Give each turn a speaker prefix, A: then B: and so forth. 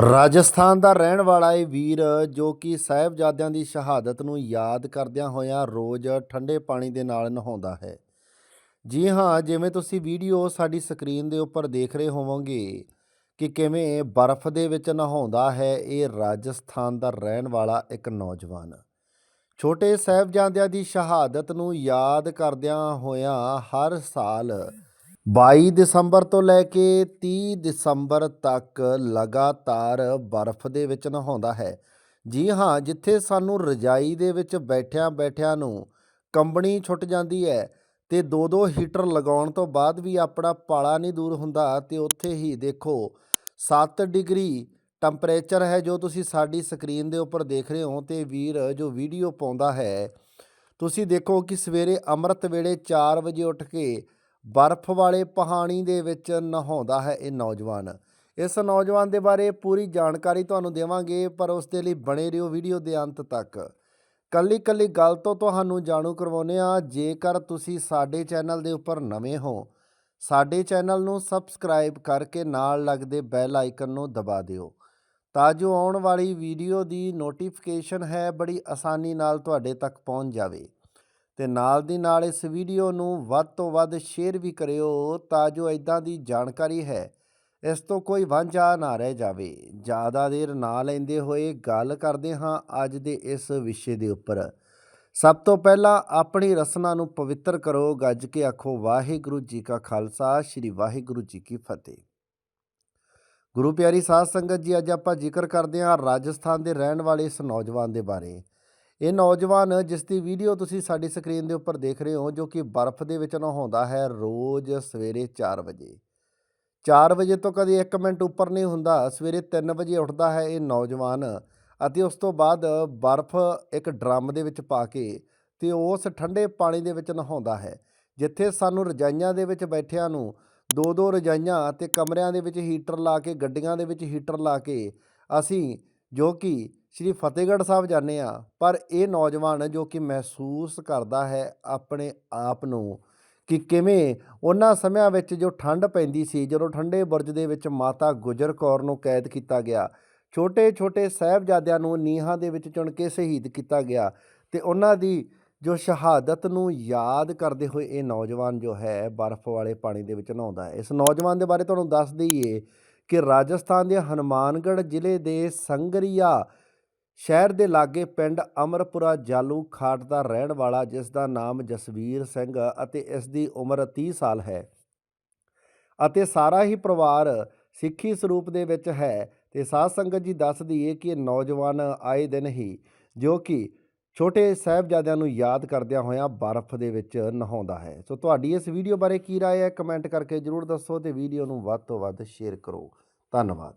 A: ਰਾਜਸਥਾਨ ਦਾ ਰਹਿਣ ਵਾਲਾ ਇਹ ਵੀਰ ਜੋ ਕਿ ਸਾਹਿਬਜ਼ਾਦਿਆਂ ਦੀ ਸ਼ਹਾਦਤ ਨੂੰ ਯਾਦ ਕਰਦਿਆਂ ਹੋਇਆਂ ਰੋਜ਼ ਠੰਡੇ ਪਾਣੀ ਦੇ ਨਾਲ ਨਹਾਉਂਦਾ ਹੈ। ਜੀ ਹਾਂ, ਜਿਵੇਂ ਤੁਸੀਂ ਵੀਡੀਓ ਸਾਡੀ ਸਕਰੀਨ ਦੇ ਉੱਪਰ ਦੇਖ ਰਹੇ ਹੋਵੋਗੇ ਕਿ ਕਿਵੇਂ ਬਰਫ਼ ਦੇ ਵਿੱਚ ਨਹਾਉਂਦਾ ਹੈ, ਇਹ ਰਾਜਸਥਾਨ ਦਾ ਰਹਿਣ ਵਾਲਾ ਇੱਕ ਨੌਜਵਾਨ। ਛੋਟੇ ਸਾਹਿਬਜ਼ਾਦਿਆਂ ਦੀ ਸ਼ਹਾਦਤ ਨੂੰ ਯਾਦ ਕਰਦਿਆਂ ਹੋਇਆਂ ਹਰ ਸਾਲ 22 ਦਸੰਬਰ ਤੋਂ ਲੈ ਕੇ 30 ਦਸੰਬਰ ਤੱਕ ਲਗਾਤਾਰ ਬਰਫ਼ ਦੇ ਵਿੱਚ ਨਹਾਉਂਦਾ ਹੈ। ਜੀ ਹਾਂ, ਜਿੱਥੇ ਸਾਨੂੰ ਰਜਾਈ ਦੇ ਵਿੱਚ ਬੈਠਿਆਂ ਬੈਠਿਆਂ ਨੂੰ ਕੰਬਣੀ ਛੁੱਟ ਜਾਂਦੀ ਹੈ ਤੇ ਦੋ ਦੋ ਹੀਟਰ ਲਗਾਉਣ ਤੋਂ ਬਾਅਦ ਵੀ ਆਪਣਾ ਪਾਲਾ ਨਹੀਂ ਦੂਰ ਹੁੰਦਾ ਤੇ ਉੱਥੇ ਹੀ ਦੇਖੋ 7 ਡਿਗਰੀ ਟੈਂਪਰੇਚਰ ਹੈ ਜੋ ਤੁਸੀਂ ਸਾਡੀ ਸਕਰੀਨ ਦੇ ਉੱਪਰ ਦੇਖ ਰਹੇ ਹੋ ਤੇ ਵੀਰ ਜੋ ਵੀਡੀਓ ਪਾਉਂਦਾ ਹੈ। ਤੁਸੀਂ ਦੇਖੋ ਕਿ ਸਵੇਰੇ ਅੰਮ੍ਰਿਤ ਵੇਲੇ 4 ਵਜੇ ਉੱਠ ਕੇ ਬਰਫ਼ ਵਾਲੇ ਪਹਾਣੀ ਦੇ ਵਿੱਚ ਨਹਾਉਂਦਾ ਹੈ ਇਹ ਨੌਜਵਾਨ। ਇਸ ਨੌਜਵਾਨ ਦੇ ਬਾਰੇ ਪੂਰੀ ਜਾਣਕਾਰੀ ਤੁਹਾਨੂੰ ਦੇਵਾਂਗੇ, ਪਰ ਉਸ ਦੇ ਲਈ ਬਣੇ ਰਹੋ ਵੀਡੀਓ ਦੇ ਅੰਤ ਤੱਕ। ਕੱਲੀ ਕੱਲੀ ਗੱਲ ਤੋਂ ਤੁਹਾਨੂੰ ਜਾਣੂ ਕਰਵਾਉਂਦੇ ਆ ਜੇਕਰ ਤੁਸੀਂ ਸਾਡੇ ਚੈਨਲ ਦੇ ਉੱਪਰ ਨਵੇਂ ਹੋ, ਸਾਡੇ ਚੈਨਲ ਨੂੰ ਸਬਸਕ੍ਰਾਈਬ ਕਰਕੇ ਨਾਲ ਲੱਗਦੇ ਬੈਲ ਆਈਕਨ ਨੂੰ ਦਬਾ ਦਿਓ, ਤਾਂ ਜੋ ਆਉਣ ਵਾਲੀ ਵੀਡੀਓ ਦੀ ਨੋਟੀਫਿਕੇਸ਼ਨ ਹੈ ਬੜੀ ਆਸਾਨੀ ਨਾਲ ਤੁਹਾਡੇ ਤੱਕ ਪਹੁੰਚ ਜਾਵੇ। ਤੇ ਨਾਲ ਦੀ ਨਾਲ ਇਸ ਵੀਡੀਓ ਨੂੰ ਵੱਧ ਤੋਂ ਵੱਧ ਸ਼ੇਅਰ ਵੀ ਕਰਿਓ ਤਾਂ ਜੋ ਇਦਾਂ ਦੀ ਜਾਣਕਾਰੀ ਹੈ। ਇਸ ਤੋਂ ਕੋਈ ਵਾਂਝਾ ਨਾ ਰਹਿ ਜਾਵੇ। ਜ਼ਿਆਦਾ ਦੇਰ ਨਾ ਲੈਂਦੇ ਹੋਏ ਗੱਲ ਕਰਦੇ ਹਾਂ ਅੱਜ ਦੇ ਇਸ ਵਿਸ਼ੇ ਦੇ ਉੱਪਰ। ਸਭ ਤੋਂ ਪਹਿਲਾਂ ਆਪਣੀ ਰਸਨਾ ਨੂੰ ਪਵਿੱਤਰ ਕਰੋ। ਗੱਜ ਕੇ ਆਖੋ, ਵਾਹਿਗੁਰੂ ਜੀ ਕਾ ਖਾਲਸਾ, ਸ੍ਰੀ ਵਾਹਿਗੁਰੂ ਜੀ ਕੀ ਫਤਿਹ। ਗੁਰੂ ਪਿਆਰੀ ਸਾਧ ਸੰਗਤ ਜੀ, ਅੱਜ ਆਪਾਂ ਜ਼ਿਕਰ ਕਰਦੇ ਹਾਂ ਰਾਜਸਥਾਨ ਦੇ ਰਹਿਣ ਵਾਲੇ ਇਸ ਨੌਜਵਾਨ ਦੇ ਬਾਰੇ। ਇਹ ਨੌਜਵਾਨ ਜਿਸ ਦੀ ਵੀਡੀਓ ਤੁਸੀਂ ਸਾਡੀ ਸਕਰੀਨ ਦੇ ਉੱਪਰ ਦੇਖ ਰਹੇ ਹੋ, ਜੋ ਕਿ ਬਰਫ਼ ਦੇ ਵਿੱਚ ਨਹਾਉਂਦਾ ਹੈ ਰੋਜ਼ ਸਵੇਰੇ 4 ਵਜੇ। 4 ਵਜੇ ਤੋਂ ਕਦੇ 1 ਮਿੰਟ ਉੱਪਰ ਨਹੀਂ ਹੁੰਦਾ, ਸਵੇਰੇ 3 ਵਜੇ ਉੱਠਦਾ ਹੈ ਇਹ ਨੌਜਵਾਨ ਅਤੇ ਉਸ ਤੋਂ ਬਾਅਦ ਬਰਫ਼ ਇੱਕ ਡਰਮ ਦੇ ਵਿੱਚ ਪਾ ਕੇ ਤੇ ਉਸ ਠੰਡੇ ਪਾਣੀ ਦੇ ਵਿੱਚ ਨਹਾਉਂਦਾ ਹੈ, ਜਿੱਥੇ ਸਾਨੂੰ ਰਜਾਈਆਂ ਦੇ ਵਿੱਚ ਬੈਠਿਆਂ ਨੂੰ ਦੋ ਦੋ ਰਜਾਈਆਂ ਤੇ ਕਮਰਿਆਂ ਦੇ ਵਿੱਚ ਹੀਟਰ ਲਾ ਕੇ, ਗੱਡੀਆਂ ਦੇ ਵਿੱਚ ਹੀਟਰ ਲਾ ਕੇ ਅਸੀਂ ਜੋ ਕਿ ਸ਼੍ਰੀ ਫਤਿਹਗੜ੍ਹ ਸਾਹਿਬ ਜਾਂਦੇ ਆ ਪਰ ਇਹ ਨੌਜਵਾਨ ਜੋ ਕਿ ਮਹਿਸੂਸ ਕਰਦਾ ਹੈ ਆਪਣੇ ਆਪ ਨੂੰ ਕਿ ਕਿਵੇਂ ਉਹਨਾਂ ਸਮਿਆਂ ਵਿੱਚ ਜੋ ਠੰਡ ਪੈਂਦੀ ਸੀ, ਜਦੋਂ ਠੰਡੇ ਬੁਰਜ ਦੇ ਵਿੱਚ ਮਾਤਾ ਗੁਜਰ ਕੌਰ ਨੂੰ ਕੈਦ ਕੀਤਾ ਗਿਆ ਛੋਟੇ ਛੋਟੇ ਸਾਹਿਬਜ਼ਾਦਿਆਂ ਨੂੰ ਨੀਹਾਂ ਦੇ ਵਿੱਚ ਚੁਣ ਕੇ ਸ਼ਹੀਦ ਕੀਤਾ ਗਿਆ ਤੇ ਉਹਨਾਂ ਦੀ ਜੋ ਸ਼ਹਾਦਤ ਨੂੰ ਯਾਦ ਕਰਦੇ ਹੋਏ ਇਹ ਨੌਜਵਾਨ ਜੋ ਹੈ ਬਰਫ਼ ਵਾਲੇ ਪਾਣੀ ਦੇ ਵਿੱਚ ਨਹਾਉਂਦਾ ਹੈ। ਇਸ ਨੌਜਵਾਨ ਦੇ ਬਾਰੇ ਤੁਹਾਨੂੰ ਦੱਸ ਦਈਏ ਕਿ ਰਾਜਸਥਾਨ ਦੇ ਹਨੂਮਾਨਗੜ੍ਹ ਜ਼ਿਲ੍ਹੇ ਦੇ ਸੰਗਰੀਆ ਸ਼ਹਿਰ ਦੇ ਲਾਗੇ ਪਿੰਡ ਅਮਰਪੁਰਾ ਜਾਲੂ ਖਾਟ ਦਾ ਰਹਿਣ ਵਾਲਾ ਜਿਸ ਦਾ ਨਾਮ ਜਸਵੀਰ ਸਿੰਘ ਅਤੇ ਇਸ ਦੀ ਉਮਰ 30 ਸਾਲ ਹੈ ਅਤੇ ਸਾਰਾ ਹੀ ਪਰਿਵਾਰ ਸਿੱਖੀ ਸਰੂਪ ਦੇ ਵਿੱਚ ਹੈ ਤੇ ਸਾਧ ਸੰਗਤ ਜੀ ਦੱਸ ਦਈਏ ਕਿ ਇਹ ਨੌਜਵਾਨ ਆਏ ਦਿਨ ਹੀ ਜੋ ਕਿ ਛੋਟੇ ਸਾਹਿਬਜ਼ਾਦਿਆਂ ਨੂੰ ਯਾਦ ਕਰਦਿਆਂ ਹੋਇਆਂ ਬਰਫ਼ ਦੇ ਵਿੱਚ ਨਹਾਉਂਦਾ ਹੈ ਸੋ ਤੁਹਾਡੀ ਇਸ ਵੀਡੀਓ ਬਾਰੇ ਕੀ رائے ਹੈ ਕਮੈਂਟ ਕਰਕੇ ਜਰੂਰ ਦੱਸੋ ਤੇ ਵੀਡੀਓ ਨੂੰ ਵੱਧ ਤੋਂ ਵੱਧ ਸ਼ੇਅਰ ਕਰੋ ਧੰਨਵਾਦ